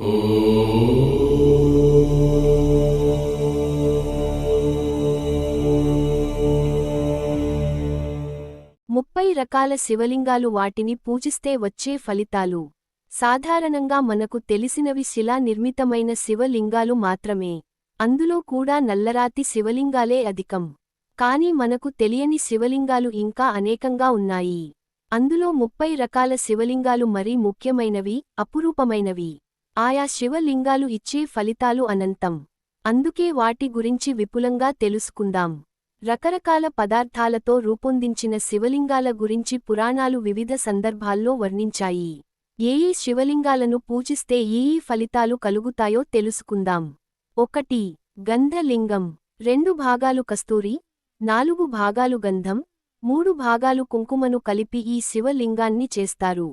ముప్పై రకాల శివలింగాలు వాటిని పూజిస్తే వచ్చే ఫలితాలు. సాధారణంగా మనకు తెలిసినవి శిలా నిర్మితమైన శివలింగాలు మాత్రమే. అందులో కూడా నల్లరాతి శివలింగాలే అధికం. కాని మనకు తెలియని శివలింగాలు ఇంకా అనేకంగా ఉన్నాయి. అందులో ముప్పై రకాల శివలింగాలు మరీ ముఖ్యమైనవి అపురూపమైనవి. ఆయా శివలింగాలు ఇచ్చే ఫలితాలు అనంతం. అందుకే వాటి గురించి విపులంగా తెలుసుకుందాం. రకరకాల పదార్థాలతో రూపొందించిన శివలింగాల గురించి పురాణాలు వివిధ సందర్భాల్లో వర్ణించాయి. ఏ ఏ శివలింగాలను పూజిస్తే ఏ ఏ ఫలితాలు కలుగుతాయో తెలుసుకుందాం. ఒకటి గంధలింగం. రెండు భాగాలు కస్తూరి నాలుగు భాగాలు గంధం మూడు భాగాలు కుంకుమను కలిపి ఈ శివలింగాన్ని చేస్తారు.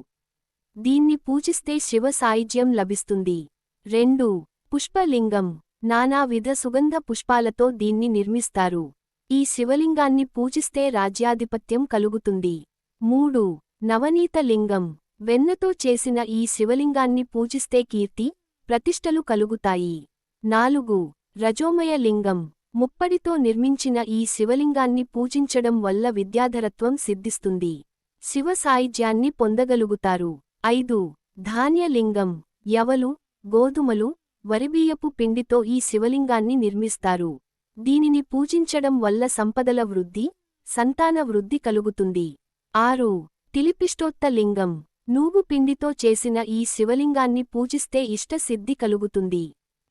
దీన్ని పూజిస్తే శివ సాయుజ్యం లభిస్తుంది. రెండు పుష్పలింగం. నానావిధ సుగంధ పుష్పాలతో దీన్ని నిర్మిస్తారు. ఈ శివలింగాన్ని పూజిస్తే రాజ్యాధిపత్యం కలుగుతుంది. మూడు నవనీత లింగం. వెన్నతో చేసిన ఈ శివలింగాన్ని పూజిస్తే కీర్తి ప్రతిష్టలు కలుగుతాయి. నాలుగు రజోమయ లింగం. ముప్పడితో నిర్మించిన ఈ శివలింగాన్ని పూజించడం వల్ల విద్యాధరత్వం సిద్ధిస్తుంది. శివ సాయుధ్యాన్ని పొందగలుగుతారు. ఐదు. ధాన్యలింగం. యవలు గోధుమలు వరిబియ్యపు పిండితో ఈ శివలింగాన్ని నిర్మిస్తారు. దీనిని పూజించడం వల్ల సంపదల వృద్ధి సంతాన వృద్ధి కలుగుతుంది. ఆరు. తిలిపిష్టోత్త లింగం నూగు పిండితో చేసిన ఈ శివలింగాన్ని పూజిస్తే ఇష్టసిద్ధి కలుగుతుంది.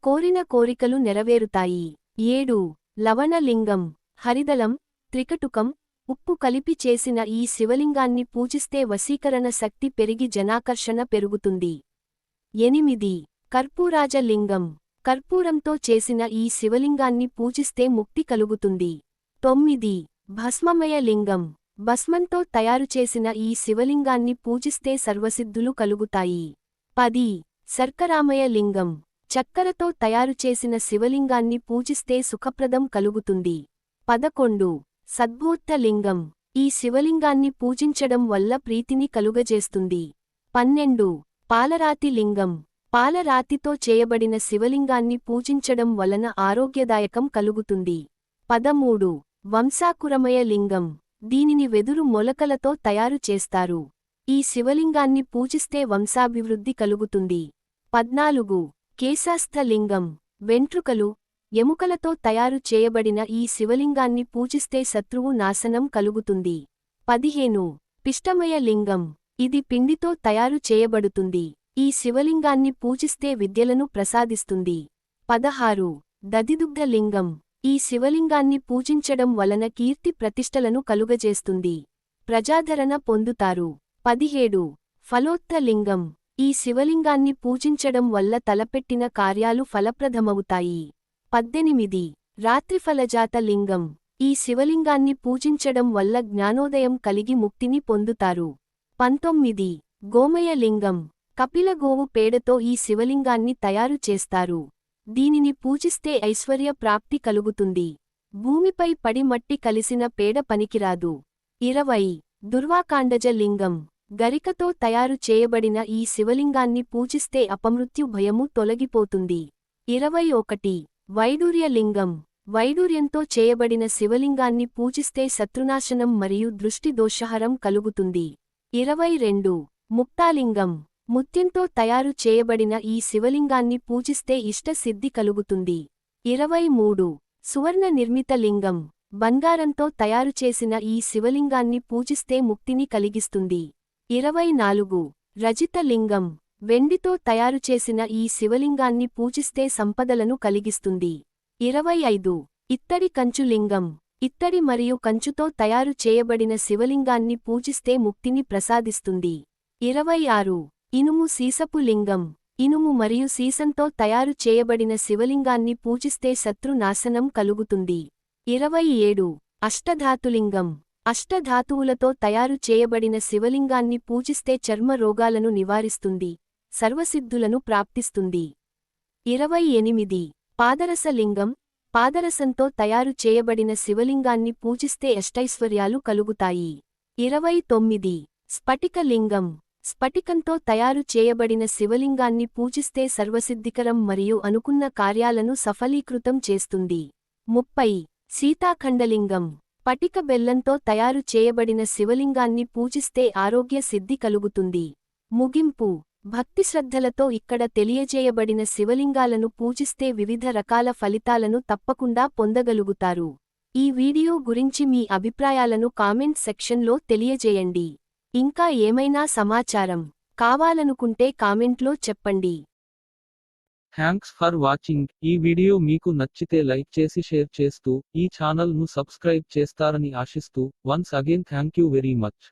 కోరిన కోరికలు నెరవేరుతాయి. ఏడు. లవణలింగం. హరిదలం త్రికటుకం ఉప్పు కలిపి చేసిన ఈ శివలింగాన్ని పూజిస్తే వశీకరణ శక్తి పెరిగి జనాకర్షణ పెరుగుతుంది. ఎనిమిది. కర్పూరాజ లింగం కర్పూరంతో చేసిన ఈ శివలింగాన్ని పూజిస్తే ముక్తి కలుగుతుంది. తొమ్మిది. భస్మమయ లింగం భస్మంతో తయారుచేసిన ఈ శివలింగాన్ని పూజిస్తే సర్వసిద్ధులు కలుగుతాయి. పది. శర్కరామయ లింగం చక్కరతో తయారుచేసిన శివలింగాన్ని పూజిస్తే సుఖప్రదం కలుగుతుంది. పదకొండు. సద్భూర్తలింగం ఈ శివలింగాన్ని పూజించడం వల్ల ప్రీతిని కలుగజేస్తుంది. పన్నెండు. పాలరాతి లింగం పాలరాతితో చేయబడిన శివలింగాన్ని పూజించడం వలన ఆరోగ్యదాయకం కలుగుతుంది. పదమూడు. వంశాకురమయ లింగం దీనిని వెదురు మొలకలతో తయారు చేస్తారు. ఈ శివలింగాన్ని పూజిస్తే వంశాభివృద్ధి కలుగుతుంది. పద్నాలుగు. కేశాస్థలింగం. వెంట్రుకలు ఎముకలతో తయారు చేయబడిన ఈ శివలింగాన్ని పూజిస్తే శత్రువు నాశనం కలుగుతుంది. పదిహేను. పిష్టమయ లింగం. ఇది పిండితో తయారు చేయబడుతుంది. ఈ శివలింగాన్ని పూజిస్తే విద్యలను ప్రసాదిస్తుంది. పదహారు. దదిదుగ్ధ లింగం. ఈ శివలింగాన్ని పూజించడం వలన కీర్తి ప్రతిష్టలను కలుగజేస్తుంది. ప్రజాదరణ పొందుతారు. పదిహేడు. ఫలోత్త లింగం. ఈ శివలింగాన్ని పూజించడం వల్ల తలపెట్టిన కార్యాలు ఫలప్రదమవుతాయి. పద్దెనిమిది. రాత్రిఫలజాత లింగం. ఈ శివలింగాన్ని పూజించడం వల్ల జ్ఞానోదయం కలిగి ముక్తిని పొందుతారు. పంతొమ్మిది. గోమయ లింగం. కపిలగోవు పేడతో ఈ శివలింగాన్ని తయారు చేస్తారు. దీనిని పూజిస్తే ఐశ్వర్య ప్రాప్తి కలుగుతుంది. భూమిపై పడి మట్టి కలిసిన పేడ పనికిరాదు. ఇరవై. దుర్వాకాండజ లింగం. గరికతో తయారు చేయబడిన ఈ శివలింగాన్ని పూజిస్తే అపమృత్యు భయము తొలగిపోతుంది. ఇరవై ఒకటి. వైడూర్యలింగం. వైడూర్యంతో చేయబడిన శివలింగాన్ని పూజిస్తే శత్రునాశనం మరియు దృష్టి దోషహరం కలుగుతుంది. ఇరవై రెండు. ముక్తాలింగం. ముత్యంతో తయారు చేయబడిన ఈ శివలింగాన్ని పూజిస్తే ఇష్టసిద్ధి కలుగుతుంది. ఇరవై మూడు. సువర్ణ నిర్మిత లింగం. బంగారంతో తయారు చేసిన ఈ శివలింగాన్ని పూజిస్తే ముక్తిని కలిగిస్తుంది. ఇరవై నాలుగు. రజిత లింగం. వెండితో తయారు చేసిన ఈ శివలింగాన్ని పూజిస్తే సంపదలను కలిగిస్తుంది. ఇరవై ఐదు. ఇత్తడి కంచు లింగం ఇత్తడి మరియు కంచుతో తయారు చేయబడిన శివలింగాన్ని పూజిస్తే ముక్తిని ప్రసాదిస్తుంది. ఇరవై ఆరు. ఇనుము సీసపు లింగం. ఇనుము మరియు సీసంతో తయారు చేయబడిన శివలింగాన్ని పూజిస్తే శత్రు నాశనం కలుగుతుంది. ఇరవై ఏడు. అష్టధాతులింగం. అష్టధాతువులతో తయారు చేయబడిన శివలింగాన్ని పూజిస్తే చర్మ రోగాలను నివారిస్తుంది. సర్వసిద్ధులను ప్రాప్తిస్తుంది. ఇరవై ఎనిమిది. పాదరసలింగం పాదరసంతో తయారు చేయబడిన శివలింగాన్ని పూజిస్తే అష్టైశ్వర్యాలు కలుగుతాయి. ఇరవై తొమ్మిది. స్ఫటికలింగం స్ఫటికంతో తయారు చేయబడిన శివలింగాన్ని పూజిస్తే సర్వసిద్ధికరం మరియు అనుకున్న కార్యాలను సఫలీకృతం చేస్తుంది. ముప్పై. సీతాఖండలింగం పటిక బెల్లంతో తయారు చేయబడిన శివలింగాన్ని పూజిస్తే ఆరోగ్య సిద్ధి కలుగుతుంది. ముగింపు. భక్తి శ్రద్ధలతో ఇక్కడ తెలియజేయబడిన శివలింగాలను పూజిస్తే వివిధ రకాల ఫలితాలను తప్పకుండా పొందగలుగుతారు. ఈ వీడియో గురించి మీ అభిప్రాయాలను కామెంట్ సెక్షన్లో తెలియజేయండి. ఇంకా ఏమైనా సమాచారం కావాలనుకుంటే కామెంట్లో చెప్పండి. థ్యాంక్స్ ఫర్ వాచింగ్ ఈ వీడియో మీకు నచ్చితే లైక్ చేసి షేర్ చేస్తూ ఈ ఛానల్ను సబ్స్క్రైబ్ చేస్తారని ఆశిస్తూ once again thank you very much